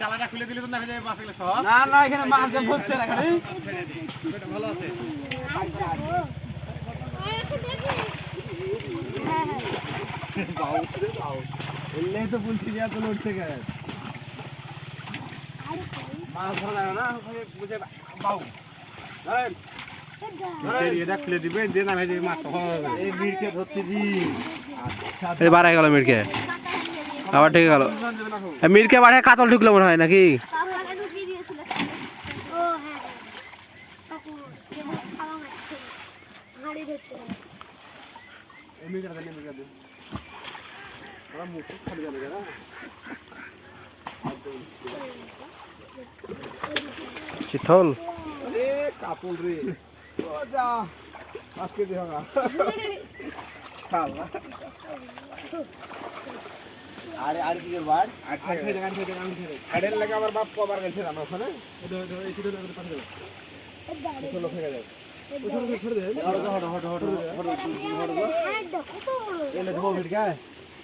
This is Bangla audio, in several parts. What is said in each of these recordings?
ডালাটা খুলে দিলে তো দেখা যাবে মাছ সব না না এখানে মাছ হচ্ছে না এখানে ভালো আছে এলেই তো বলছি যে এত লড়ছে কে মাছ ধরা যাবে না ওখানে বুঝে বাউ ধরেন মনে হয় হ্যাঁ হাঁড়ি চিথল কাপল রে আজকে দেহ না আরে আর কি করব আর আর খাই দে আর খাই দে আড়ের লাগে আমার বাপ কবার গেছে আমরা ওখানে এটা এটা এই পাঠিয়ে দাও দাও ওখানে ছেড়ে দে হ্যাঁ হ্যাঁ দাও দাও দাও ছেড়ে নেবে সাহিব এই চিতল খায় নেবে তা ভালো কিন্তু পুকুরে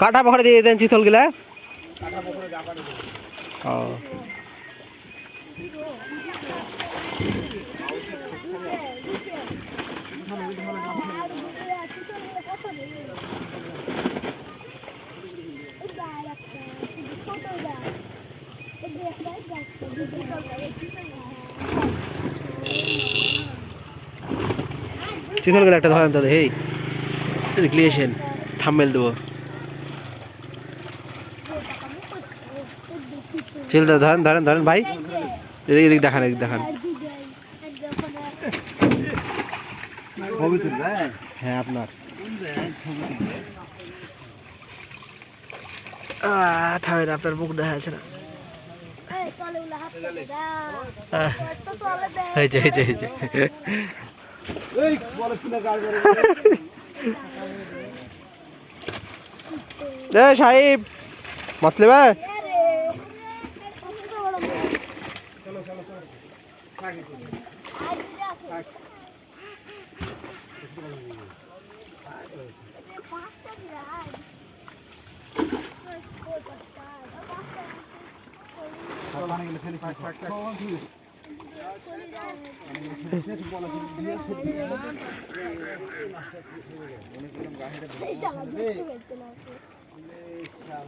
গায় এই একটা গাছ চিতল গিলা একটা ধরেন তাদের হেই ক্লিয়েশন থাম্বেল দেবো। চিলটা ধরেন ধরেন ধরেন ভাই। এদিক এদিক দেখান এদিক দেখান। হ্যাঁ আপনার। থামেন আপনার মুখ দেখা যাচ্ছে না। হয়েছে হয়েছে হয়েছে। সাহেব। মাছ লেবা পানি গেলে ফেলিস না থাক থাক লাও লাও আমি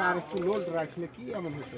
আর একটু লোড রাখলে কি এমন হচ্ছে?